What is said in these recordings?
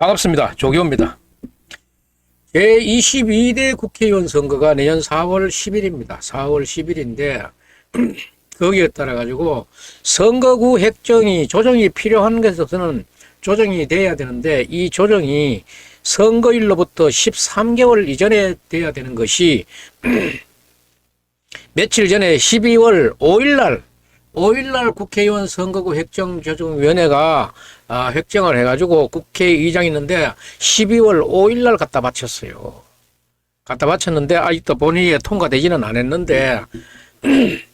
반갑습니다. 조기호입니다. 제22대 국회의원 선거가 내년 4월 10일입니다. 4월 10일인데 거기에 따라 가지고 선거구 획정이 조정이 필요한 것에서는 조정이 돼야 되는데 이 조정이 선거일로부터 13개월 이전에 돼야 되는 것이 며칠 전에 12월 5일 날 5일 날 국회의원 선거구 획정조정위원회가 아, 획정을 해가지고 국회의장이 있는데 12월 5일 날 갖다 바쳤어요. 갖다 바쳤는데 아직도 본회의에 통과되지는 않았는데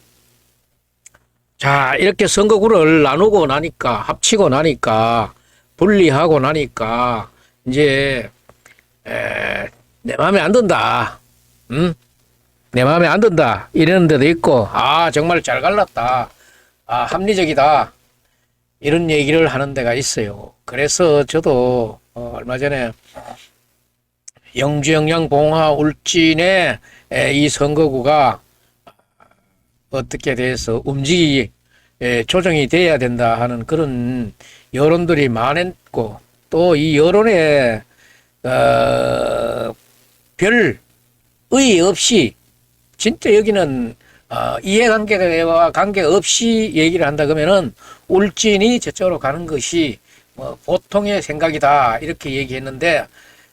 자 이렇게 선거구를 나누고 나니까 합치고 나니까 분리하고 나니까 이제 에, 내 마음에 안 든다. 응? 내 마음에 안 든다. 이러는 데도 있고 아 정말 잘 갈랐다. 아 합리적이다. 이런 얘기를 하는 데가 있어요. 그래서 저도 어, 얼마 전에 영주 영양 봉화 울진의 에, 이 선거구가 어떻게 돼서 움직이 에, 조정이 돼야 된다 하는 그런 여론들이 많았고 또 이 여론에 어, 별 의의 없이 진짜 여기는 어, 이해관계와 관계없이 얘기를 한다 그러면은 울진이 저쪽으로 가는 것이 뭐 보통의 생각이다 이렇게 얘기했는데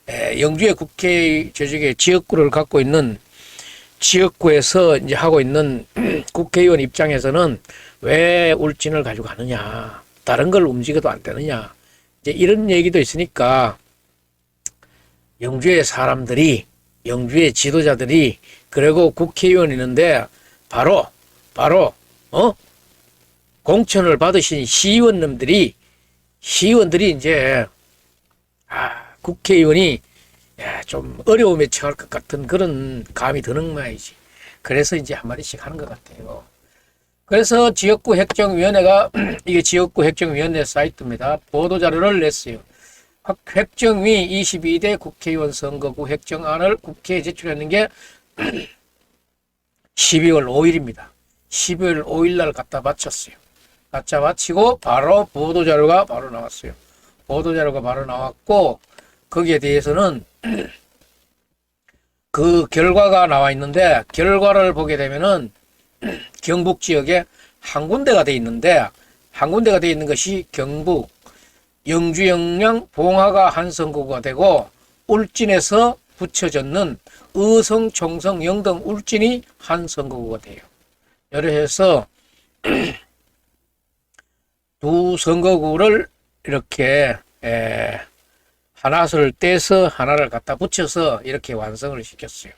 에, 영주의 국회 저쪽에 지역구를 갖고 있는 지역구에서 이제 하고 있는 국회의원 입장에서는 왜 울진을 가지고 가느냐 다른 걸 움직여도 안 되느냐 이제 이런 얘기도 있으니까 영주의 사람들이 영주의 지도자들이 그리고 국회의원 있는데 바로 바로 어 공천을 받으신 시의원님들이 시의원들이 이제 아 국회의원이 야, 좀 어려움에 처할 것 같은 그런 감이 드는 모양이지. 그래서 이제 한 마디씩 하는 것 같아요. 그래서 지역구 획정위원회가 이게 지역구 획정위원회 사이트입니다. 보도 자료를 냈어요. 학- 획정위 22대 국회의원 선거구 획정안을 국회에 제출했는 게 12월 5일입니다. 12월 5일 날 갖다 바쳤어요. 갖다 바치고 바로 보도 자료가 바로 나왔어요. 보도 자료가 바로 나왔고 거기에 대해서는 그 결과가 나와 있는데 결과를 보게 되면은 경북 지역에 한 군데가 돼 있는데 한 군데가 돼 있는 것이 경북 영주 영양 봉화가 한 선거구가 되고 울진에서 붙여졌는 의성 총성 영등 울진이 한 선거구가 돼요. 이래 해서 두 선거구를 이렇게 에, 하나를 떼서 하나를 갖다 붙여서 이렇게 완성을 시켰어요.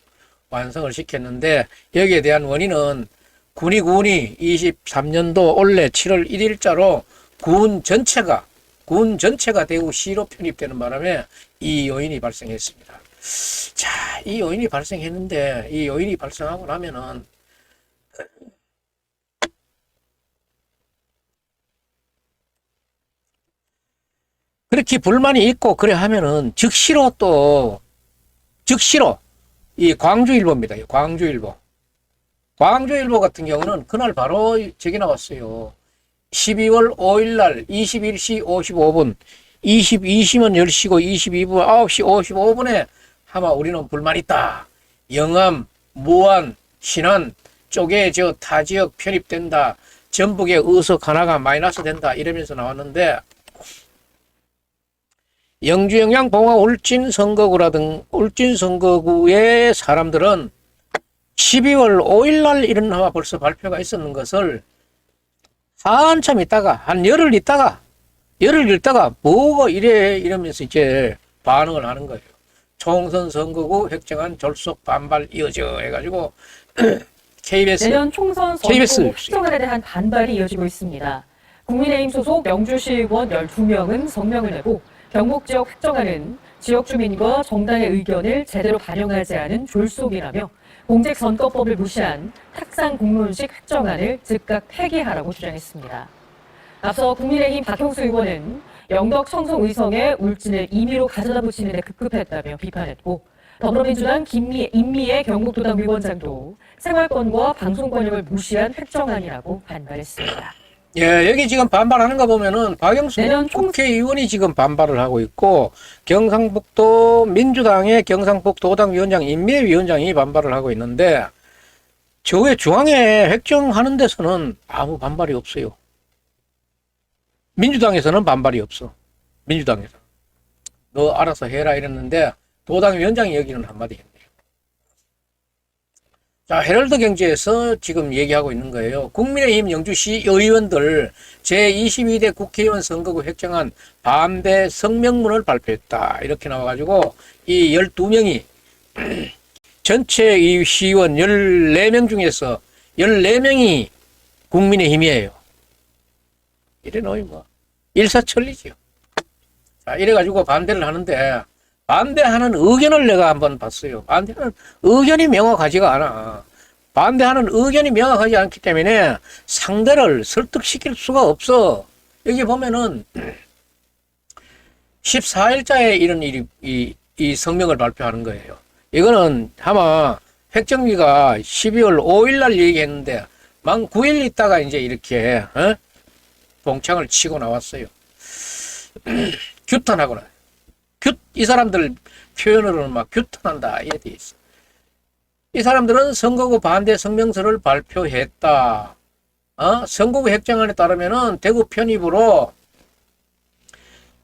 완성을 시켰는데 여기에 대한 원인은 군이 군이 23년도 올해 7월 1일자로 군 전체가 군 전체가 대구시로 편입되는 바람에 이 요인이 발생했습니다. 자, 이 요인이 발생했는데 이 요인이 발생하고 나면은 그렇게 불만이 있고 그래 하면은 즉시로 또 즉시로 이 광주일보입니다. 이 광주일보. 광주일보 같은 경우는 그날 바로 저기 나왔어요. 12월 5일 날 21시 55분 22시면 10시고 22분 9시 55분에 아마 우리는 불만 있다. 영암, 무안, 신안 쪽에 저 타 지역 편입된다. 전북의 의석 하나가 마이너스 된다. 이러면서 나왔는데 영주 영양 봉화 울진 선거구라든 울진 선거구의 사람들은 12월 5일 날 일어나와 벌써 발표가 있었는 것을 한참 있다가 한 열흘 있다가 열흘 있다가 뭐가 이래 이러면서 이제 반응을 하는 거예요. 총선 선거구 획정안 졸속 반발 이어져 해가지고 KBS 내년 총선 선거구 획정안에 대한 반발이 이어지고 있습니다. 국민의힘 소속 영주시 의원 12명은 성명을 내고 경북 지역 획정안은 지역 주민과 정당의 의견을 제대로 반영하지 않은 졸속이라며 공직 선거법을 무시한 탁상 공론식 획정안을 즉각 폐기하라고 주장했습니다. 앞서 국민의힘 박형수 의원은 영덕 청송 의성에 울진을 임의로 가져다 붙이는 데 급급했다며 비판했고 더불어민주당 김미, 임미애 경북도당 위원장도 생활권과 방송 권역을 무시한 획정안이라고 반발했습니다. 예, 여기 지금 반발하는 거 보면은 박영수 내년 총- 국회의원이 지금 반발을 하고 있고 경상북도 민주당의 경상북도당 위원장 임매위원장이 반발을 하고 있는데 저의 중앙에 획정하는 데서는 아무 반발이 없어요. 민주당에서는 반발이 없어. 민주당에서. 너 알아서 해라 이랬는데 도당 위원장이 여기는 한마디 했네요. 자, 헤럴드 경제에서 지금 얘기하고 있는 거예요. 국민의힘 영주시 의원들 제22대 국회의원 선거구 획정안 반대 성명문을 발표했다. 이렇게 나와가지고 이 12명이 전체 이 시의원 14명 중에서 14명이 국민의힘이에요. 이래 놓이 뭐 일사천리죠. 자, 이래가지고 반대를 하는데 반대하는 의견을 내가 한번 봤어요. 반대하는 의견이 명확하지가 않아. 반대하는 의견이 명확하지 않기 때문에 상대를 설득시킬 수가 없어. 여기 보면은 14일자에 이런 일이, 이, 이 성명을 발표하는 거예요. 이거는 아마 획정위가 12월 5일 날 얘기했는데 만 9일 있다가 이제 이렇게, 어? 봉창을 치고 나왔어요. 규탄하거나. 규, 이 사람들 표현으로는 막 규탄한다. 이래 돼 있어. 이 사람들은 선거구 반대 성명서를 발표했다. 어? 선거구 획정안에 따르면은 대구 편입으로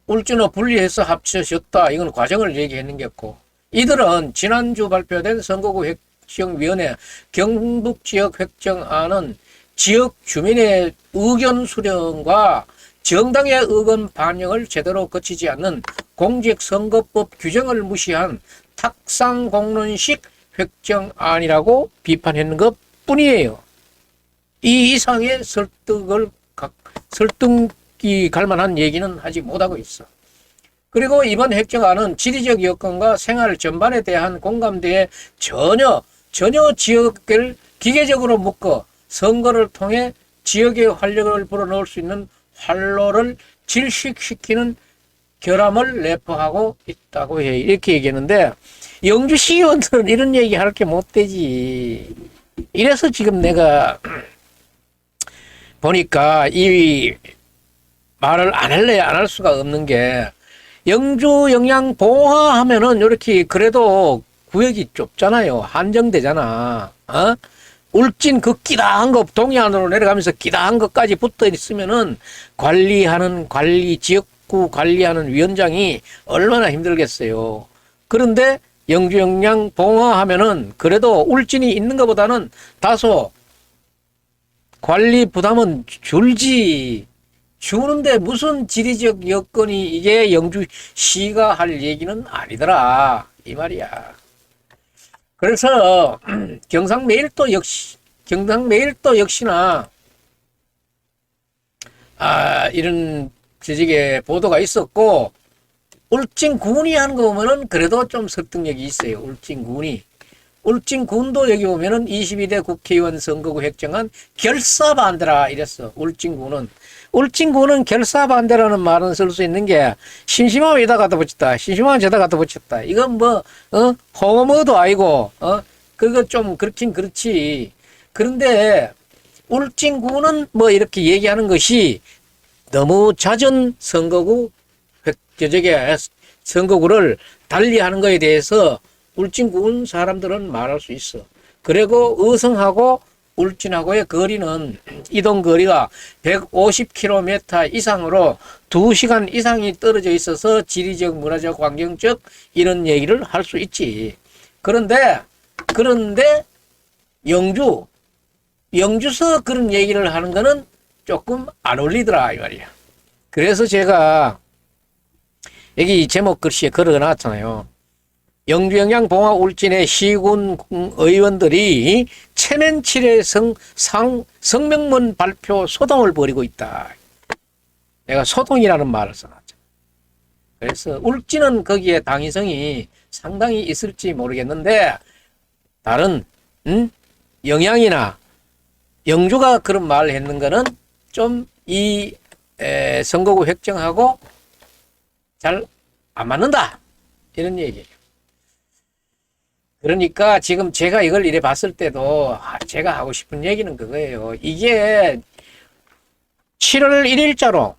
울진어 분리해서 합쳐졌다. 이건 과정을 얘기했는 게 없고. 이들은 지난주 발표된 선거구 획정위원회 경북 지역 획정안은 지역 주민의 의견 수렴과 정당의 의견 반영을 제대로 거치지 않는 공직선거법 규정을 무시한 탁상공론식 획정안이라고 비판했는 것 뿐이에요. 이 이상의 설득을, 각- 설득이 갈 만한 얘기는 하지 못하고 있어. 그리고 이번 획정안은 지리적 여건과 생활 전반에 대한 공감대에 전혀, 전혀 지역을 기계적으로 묶어 선거를 통해 지역의 활력을 불어넣을 수 있는 활로를 질식시키는 결함을 내포하고 있다고 해. 이렇게 얘기했는데, 영주시 의원들은 이런 얘기 할 게 못 되지. 이래서 지금 내가 보니까 이 말을 안 할래 안 할 수가 없는 게 영주 영양 봉화 하면은 이렇게 그래도 구역이 좁잖아요. 한정되잖아. 어? 울진 그 끼다한 거 동해안으로 내려가면서 끼다한 것까지 붙어 있으면은 관리하는 관리 지역구 관리하는 위원장이 얼마나 힘들겠어요. 그런데 영주 영양 봉화 하면은 그래도 울진이 있는 것보다는 다소 관리 부담은 줄지 주는데 무슨 지리적 여건이 이게 영주시가 할 얘기는 아니더라 이 말이야. 그래서 경상매일도 역시 경상매일도 역시나 아 이런 지직의 보도가 있었고 울진군이 하는 거 보면은 그래도 좀 설득력이 있어요. 울진군이 울진군도 여기 보면은 22대 국회의원 선거구 획정안 결사 반대라 이랬어. 울진군은 울진군은 결사 반대라는 말은 쓸 수 있는 게 심심하면 이다 갖다 붙였다. 심심하면 저다 갖다 붙였다. 이건 뭐 어? 호모도 아니고 어? 그거 좀 그렇긴 그렇지. 그런데 울진군은 뭐 이렇게 얘기하는 것이 너무 잦은 선거구 획- 저저게 선거구를 달리하는 거에 대해서 울진군 사람들은 말할 수 있어. 그리고 의성하고 울진하고의 거리는 이동 거리가 150km 이상으로 2시간 이상이 떨어져 있어서 지리적, 문화적, 환경적 이런 얘기를 할 수 있지. 그런데 그런데 영주 영주서 그런 얘기를 하는 거는 조금 안 어울리더라 이 말이야. 그래서 제가 여기 제목 글씨에 걸어놨잖아요. 영주영양 봉화 울진의 시군 의원들이 체면 칠의 성, 상, 성명문 발표 소동을 벌이고 있다. 내가 소동이라는 말을 써놨죠. 그래서 울진은 거기에 당위성이 상당히 있을지 모르겠는데 다른 음? 영양이나 영주가 그런 말을 했는 거는 좀 이 선거구 획정하고 잘 안 맞는다 이런 얘기예요. 그러니까 지금 제가 이걸 이래 봤을 때도 아, 제가 하고 싶은 얘기는 그거예요. 이게 7월 1일자로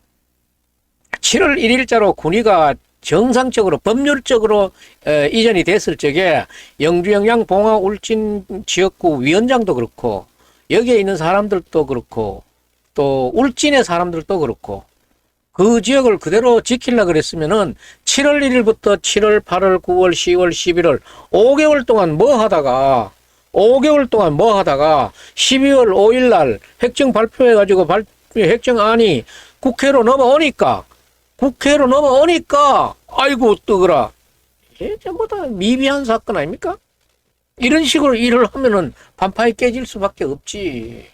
7월 1일자로 군의가 정상적으로 법률적으로 에, 이전이 됐을 적에 영주 영양 봉화 울진 지역구 위원장도 그렇고 여기에 있는 사람들도 그렇고 또 울진의 사람들도 그렇고 그 지역을 그대로 지키려 그랬으면은 7월 1일부터 7월, 8월, 9월, 10월, 11월 5개월 동안 뭐 하다가 5개월 동안 뭐 하다가 12월 5일 날 핵정 발표해 가지고 발 핵정안이 국회로 넘어오니까 국회로 넘어오니까 아이고 뜨거라. 이게 전부 다 미비한 사건 아닙니까? 이런 식으로 일을 하면은 반파에 깨질 수밖에 없지.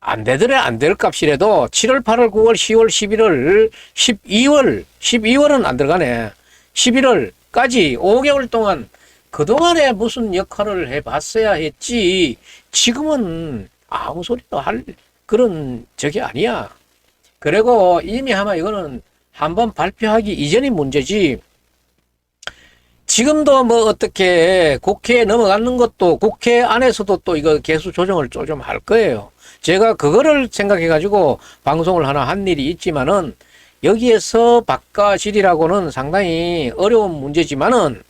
안 되더래 안 될 값이라도 7월, 8월, 9월, 10월, 11월, 12월, 12월은 안 들어가네. 11월까지 5개월 동안 그동안에 무슨 역할을 해봤어야 했지. 지금은 아무 소리도 할 그런 적이 아니야. 그리고 이미 아마 이거는 한번 발표하기 이전의 문제지. 지금도 뭐 어떻게 국회에 넘어가는 것도 국회 안에서도 또 이거 개수 조정을 좀 할 거예요. 제가 그거를 생각해 가지고 방송을 하나 한 일이 있지만은 여기에서 바꿔질이라고는 상당히 어려운 문제지만은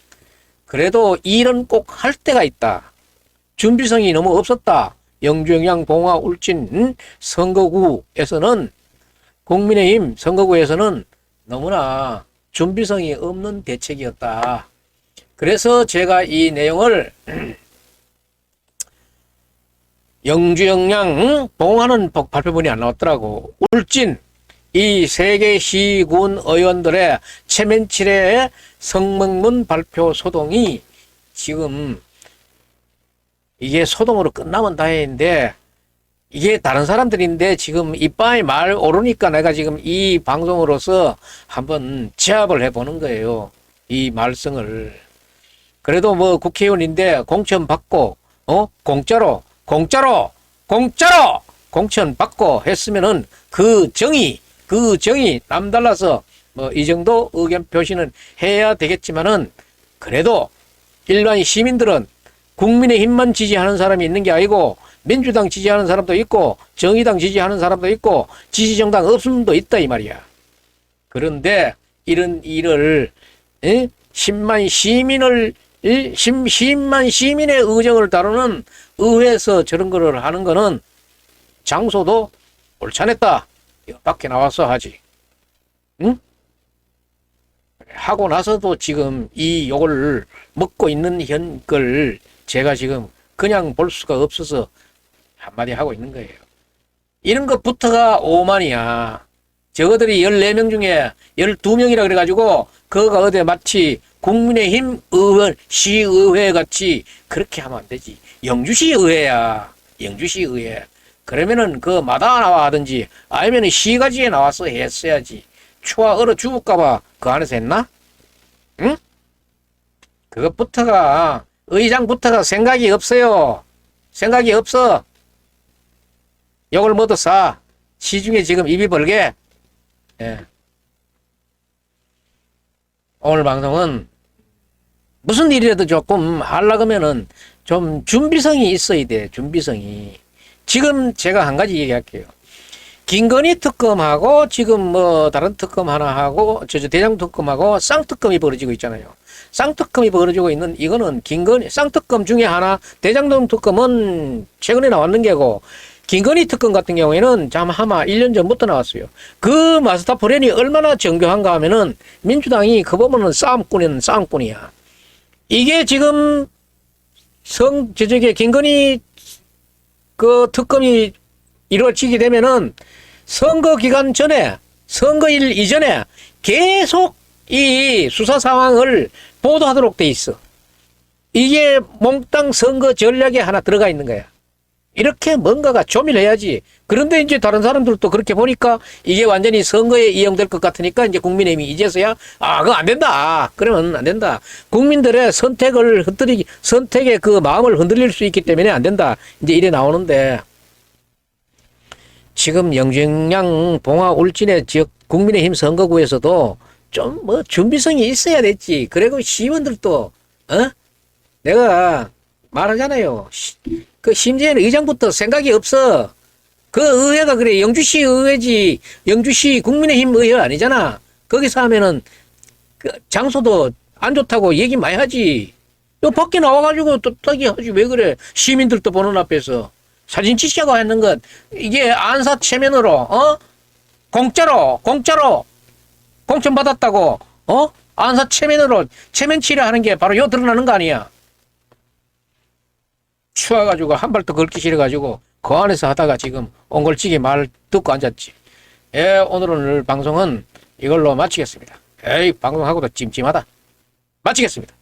그래도 일은 꼭 할 때가 있다. 준비성이 너무 없었다. 영주영양 봉화 울진 음, 선거구에서는 국민의힘 선거구에서는 너무나 준비성이 없는 대책이었다. 그래서 제가 이 내용을 영주영양 봉화는 법- 발표문이 안 나왔더라고. 울진 이 세 개 시군 의원들의 체면칠의 성명문 발표 소동이 지금 이게 소동으로 끝나면 다행인데 이게 다른 사람들인데 지금 이빠이 말 오르니까 내가 지금 이 방송으로서 한번 제압을 해보는 거예요. 이 말썽을. 그래도 뭐 국회의원인데 공천 받고, 어? 공짜로, 공짜로, 공짜로! 공천 받고 했으면은 그 정의, 그 정의 남달라서 뭐 이 정도 의견 표시는 해야 되겠지만은 그래도 일반 시민들은 국민의 힘만 지지하는 사람이 있는 게 아니고 민주당 지지하는 사람도 있고 정의당 지지하는 사람도 있고 지지정당 없음도 있다 이 말이야. 그런데 이런 일을 에? 10만 시민을 이? 10만 시민의 의정을 다루는 의회에서 저런 거를 하는 거는 장소도 옳찬했다. 밖에 나와서 하지. 응? 하고 나서도 지금 이 욕을 먹고 있는 현걸 제가 지금 그냥 볼 수가 없어서 한마디 하고 있는 거예요. 이런 것부터가 오만이야. 저거들이 14명 중에 12명이라 그래가지고 그거가 어디 마치 국민의힘 의원 시의회 같이 그렇게 하면 안 되지. 영주시 의회야. 영주시 의회. 그러면은 그 마다 나와 하든지 아니면은 시가지에 나와서 했어야지. 추가 얼어 죽을까봐 그 안에서 했나? 응? 그것부터가 의장부터가 생각이 없어요. 생각이 없어. 욕을 모두 쏴. 시중에 지금 입이 벌게. 예. 오늘 방송은 무슨 일이라도 조금 하려고 하면은 좀 준비성이 있어야 돼. 준비성이. 지금 제가 한 가지 얘기할게요. 김건희 특검하고 지금 뭐 다른 특검 하나 하고 저, 저 대장 특검하고 쌍특검이 벌어지고 있잖아요. 쌍특검이 벌어지고 있는 이거는 김건희 쌍특검 중에 하나 대장동 특검은 최근에 나왔는 게고 김건희 특검 같은 경우에는 참 아마 1년 전부터 나왔어요. 그 마스터 플랜이 얼마나 정교한가 하면은 민주당이 그 보면은 싸움꾼은 싸움꾼이야. 이게 지금 성 저쪽에 김건희 그 특검이 이루어지게 되면은 선거 기간 전에 선거일 이전에 계속 이 수사 상황을 보도하도록 돼 있어. 이게 몽땅 선거 전략에 하나 들어가 있는 거야. 이렇게 뭔가가 조밀해야지. 그런데 이제 다른 사람들도 그렇게 보니까 이게 완전히 선거에 이용될 것 같으니까 이제 국민의힘이 이제서야 아, 그거 안 된다. 그러면 안 된다. 국민들의 선택을 흔들리, 선택의 그 마음을 흔들릴 수 있기 때문에 안 된다. 이제 이래 나오는데 지금 영정양 봉화 울진의 지역 국민의힘 선거구에서도 좀 뭐 준비성이 있어야 됐지. 그리고 시민들도 어 내가 말하잖아요. 시- 그 심지어는 의장부터 생각이 없어. 그 의회가 그래 영주시 의회지 영주시 국민의힘 의회 아니잖아. 거기서 하면은 그 장소도 안 좋다고 얘기 많이 하지. 요 밖에 나와가지고 또 떡이 하지 왜 그래? 시민들도 보는 앞에서 사진 찍자고 했는 것 이게 안사 체면으로 어 공짜로 공짜로 공천 받았다고 어 안사 체면으로 체면 치료 하는 게 바로 요 드러나는 거 아니야? 추워가지고 한발더 긁기 싫어가지고 그 안에서 하다가 지금 옹골찌개 말 듣고 앉았지. 예, 오늘 방송은 이걸로 마치겠습니다. 에이, 방송하고도 찜찜하다. 마치겠습니다.